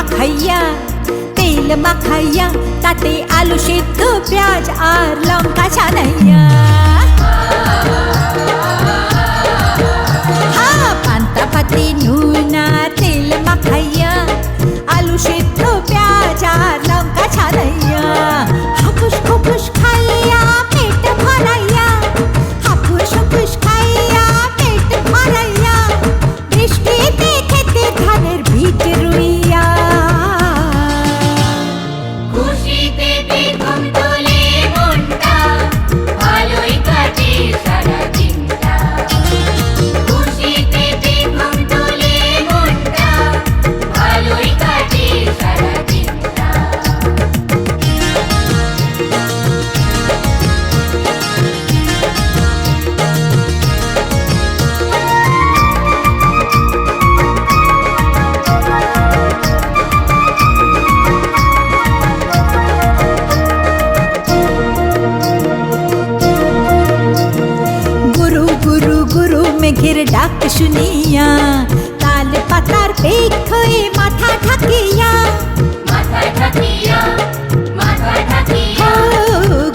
মাখাইয়া, তেল মাখাইয়া, তাতে আলু সিদ্ধ, পেঁয়াজ আর লঙ্কা ছানাইয়া। পান্তা পাতি নুনা, তেল মাখাইয়া, আলু সিদ্ধ, পেঁয়াজ আর লঙ্কা ছানা মেঘের ডাক শুনিয়া তাল পাতার পেক হয়ে মাথা ঢাকিয়া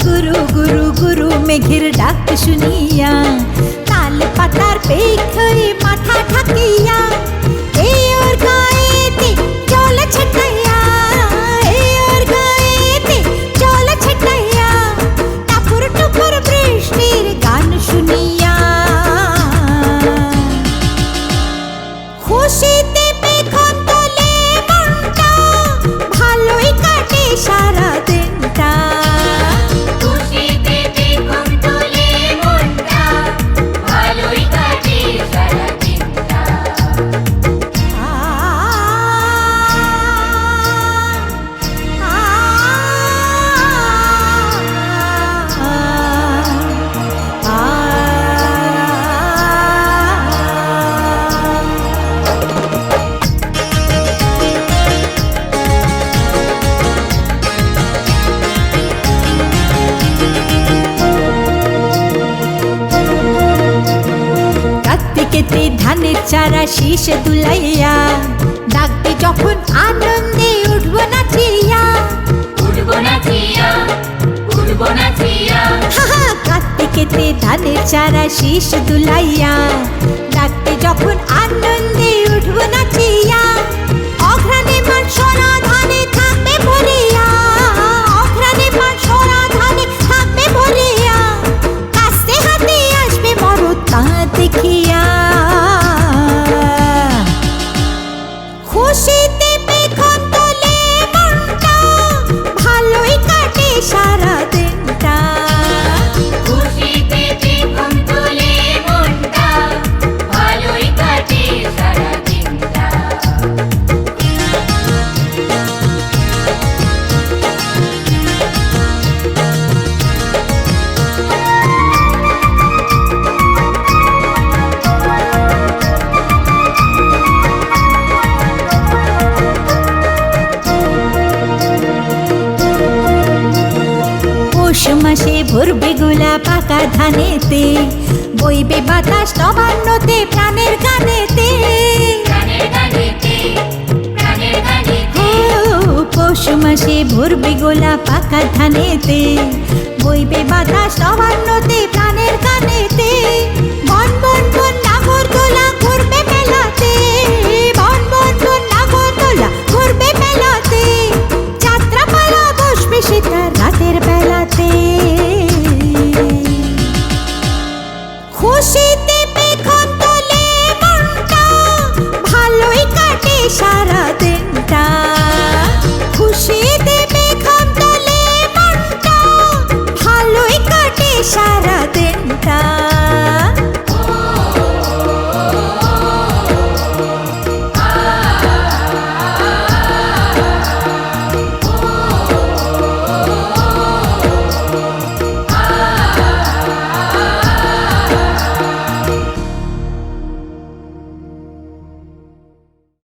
গুরু গুরু গুরু মেঘের চারা শীষে তুলাইয়া ডাকবে যখন আনন্দে উঠবো নাচিয়া উঠবো নাচিয়া উঠবো নাচিয়া কাঁদতে কেতে ধানের চারা শীষ দুলাইয়া মাসে ভরবে গোলা পাকা ধানেতে বইবে বাতাস নবান্নতে প্রাণের গানেতে। পশু মাসে ভরবে গোলা পাকা ধানেতে বইবে বাতাস নবান্নতে